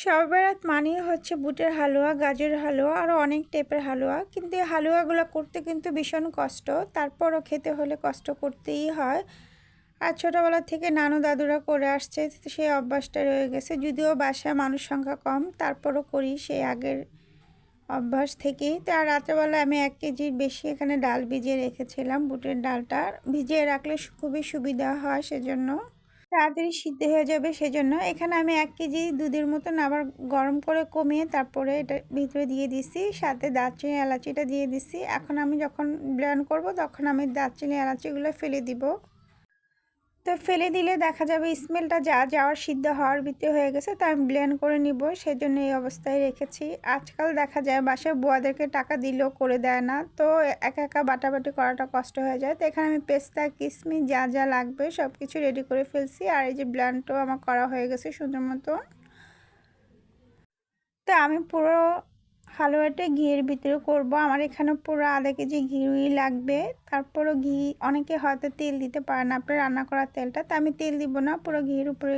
সবেরাত মানেই হচ্ছে বুটের হালুয়া গাজর হালুয়া আরও অনেক টাইপের হালুয়া। কিন্তু এই হালুয়াগুলো করতে কিন্তু ভীষণ কষ্ট। তারপরও খেতে হলে কষ্ট করতেই হয়। আর ছোটোবেলা থেকে নানু দাদুরা করে আসছে সেই অভ্যাসটা রয়ে গেছে। যদিও বাসায় মানুষ সংখ্যা কম, তারপরও করি সেই আগের অভ্যাস থেকেই। তো আর রাত্রেবেলা আমি এক কেজির বেশি এখানে ডাল ভিজিয়ে রেখেছিলাম, বুটের ডালটা। ভিজিয়ে রাখলে খুবই সুবিধা হয় সেজন্য। তাড়াতাড়ি সিদ্ধ হয়ে যাবে সেজন্য। এখানে আমি এক কেজি দুধের মতন আবার গরম করে কমিয়ে তারপরে এটা ভিতরে দিয়ে দিছি, সাথে দারচিনি এলাচিটা দিয়ে দিছি। এখন আমি যখন ব্লেন্ড করব তখন আমি দারচিনি এলাচিগুলো ফেলে দিব। তো ফেলে দিলে দেখা যাবে স্মেলটা যা যাওয়ার সিদ্ধ হওয়ার ভিতরে হয়ে গেছে, তা আমি ব্লেন্ড করে নিব। সেজন্য এই অবস্থায় রেখেছি। আজকাল দেখা যায় বাসায় বুয়াদেরকে টাকা দিলেও করে দেয় না, তো একা একা বাটাবাটি করাটা কষ্ট হয়ে যায়। তো এখানে আমি পেস্তা, কিসমিস, যা যা লাগবে সব কিছু রেডি করে ফেলছি। আর এই যে ব্লেন্ডটাও আমার করা হয়ে গেছে সুন্দর মতন। তো আমি পুরো হালুয়াটা ঘিয়ের ভিতরে করব। আমার এখানে পুরো আধা কেজি ঘিই লাগবে। তারপরও ঘি, অনেকে হয়তো তেল দিতে পারে না, আপনার রান্না করা তেলটা। তো আমি তেল দিব না, পুরো ঘির উপরে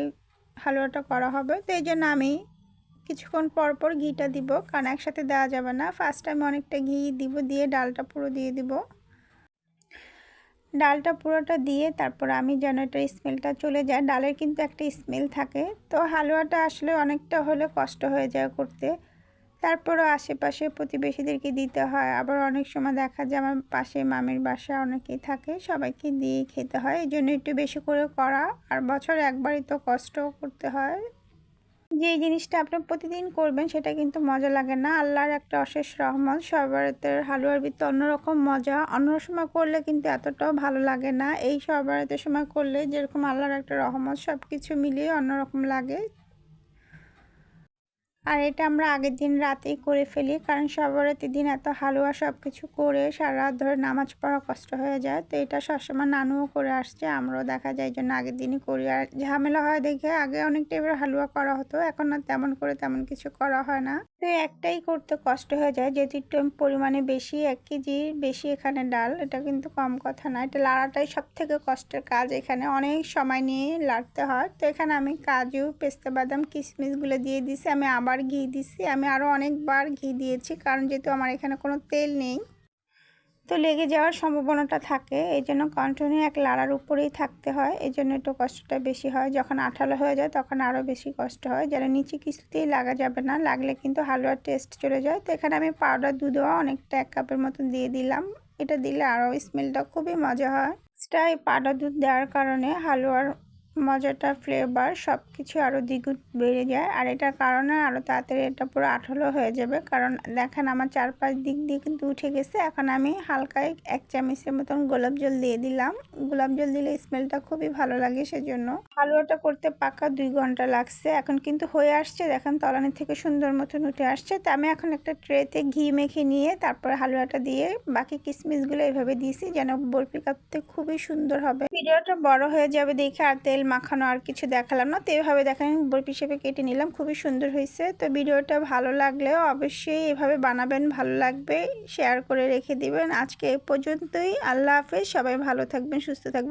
হালুয়াটা করা হবে। তো এই জন্য আমি কিছুক্ষণ পর পর ঘিটা দিব, কারণ একসাথে দেওয়া যাবে না। ফার্স্ট আমি অনেকটা ঘি দিব, দিয়ে ডালটা পুরো দিয়ে দিব। ডালটা পুরোটা দিয়ে তারপর আমি যেন এটা স্মেলটা চলে যায়। ডালের কিন্তু একটা স্মেল থাকে। তো হালুয়াটা আসলে অনেকটা হলে কষ্ট হয়ে যায় করতে। তারপরও আশেপাশে প্রতিবেশীদেরকে দিতে হয়। আবার অনেক সময় দেখা যায় আমার পাশে মামির বাসা অনেকেই থাকে, সবাইকে দিয়ে খেতে হয়। এই জন্য একটু বেশি করে করা। আর বছর একবারই তো কষ্ট করতে হয়। যে জিনিসটা আপনি প্রতিদিন করবেন, সেটা কিন্তু মজা লাগে না। আল্লাহর একটা অশেষ রহমত সরবরাতের হালুয়ার ভিতরে অন্যরকম মজা। অন্য সময় করলে কিন্তু এতটাও ভালো লাগে না। এই সরবরাতের সময় করলে যেরকম আল্লাহর একটা রহমত সব কিছু মিলিয়ে অন্যরকম লাগে। আর এটা আমরা আগের দিন রাতেই করে ফেলি, কারণ সবরাতের দিন এত হালুয়া সব কিছু করে সারা রাত ধরে নামাজ পড়া কষ্ট হয়ে যায়। তো এটা সবসময় নানুও করে আসছে, আমরাও দেখা যায় জন্য আগের দিনই করি। আর ঝামেলা হয় দেখে আগে অনেক টাইপের হালুয়া করা হতো, এখন আর তেমন করে তেমন কিছু করা হয় না। তো একটাই করতে কষ্ট হয়ে যায়। যেহেতু একটু পরিমাণে বেশি, এক কেজির বেশি এখানে ডাল, এটা কিন্তু কম কথা না। এটা লাড়াটাই সব থেকে কষ্টের কাজ। এখানে অনেক সময় নিয়ে লাড়তে হয়। তো এখানে আমি কাজু, পেস্তা, বাদাম, কিশমিশগুলো দিয়ে দিছি। আমি আবার ঘি দিছি। আমি আরও অনেকবার ঘি দিয়েছি। কারণ যেহেতু আমার এখানে কোনো তেল নেই তো লেগে যাওয়ার সম্ভাবনাটা থাকে, এই জন্য কন্টিনিউ এক লাড়ার উপরেই থাকতে হয়। এই জন্য একটু কষ্টটা বেশি হয়। যখন আঠালো হয়ে যায়, তখন আরও বেশি কষ্ট হয়। যারা নিচে কিছুতেই লাগা যাবে না, লাগলে কিন্তু হালুয়ার টেস্ট চলে যায়। তো এখানে আমি পাউডার দুধও অনেকটা এক কাপের মতন দিয়ে দিলাম। এটা দিলে আরও স্মেলটা খুবই মজা হয়। এক্সট্রা এই পাউডার দুধ দেওয়ার কারণে হালুয়ার মজাটা ফ্লেভার সব কিছু আরও দ্বিগুণ বেড়ে যায়। আর এটার কারণে আরও তাড়াতাড়ি এটা পুরো আঠলো হয়ে যাবে। কারণ দেখেন আমার চারপাশ দিক দিয়ে কিন্তু উঠে গেছে। এখন আমি হালকায় এক চামচের মতন গোলাপ জল দিয়ে দিলাম। গোলাপ জল দিলে স্মেলটা খুবই ভালো লাগে সেজন্য। হালুয়াটা করতে পাকা দুই ঘণ্টা লাগছে। এখন কিন্তু হয়ে আসছে। দেখেন তলানি থেকে সুন্দর মতন উঠে আসছে। তো আমি এখন একটা ট্রেতে ঘি মেখে নিয়ে তারপর হালুয়াটা দিয়ে বাকি কিশমিশগুলো এভাবে দিয়েছি যেন বরফি কাপতে খুবই সুন্দর হবে। ভিডিওটা বড় হয়ে যাবে দেখে আর তেল মাখানো আর কিছু দেখালাম না, তো এভাবে দেখেন বরফি হিসেবে কেটে নিলাম, খুবই সুন্দর হয়েছে। তো ভিডিওটা ভালো লাগলেও অবশ্যই এভাবে বানাবেন, ভালো লাগবে, শেয়ার করে রেখে দিবেন। আজকে এ পর্যন্তই, আল্লাহ হাফেজ, সবাই ভালো থাকবেন, সুস্থ থাকবেন।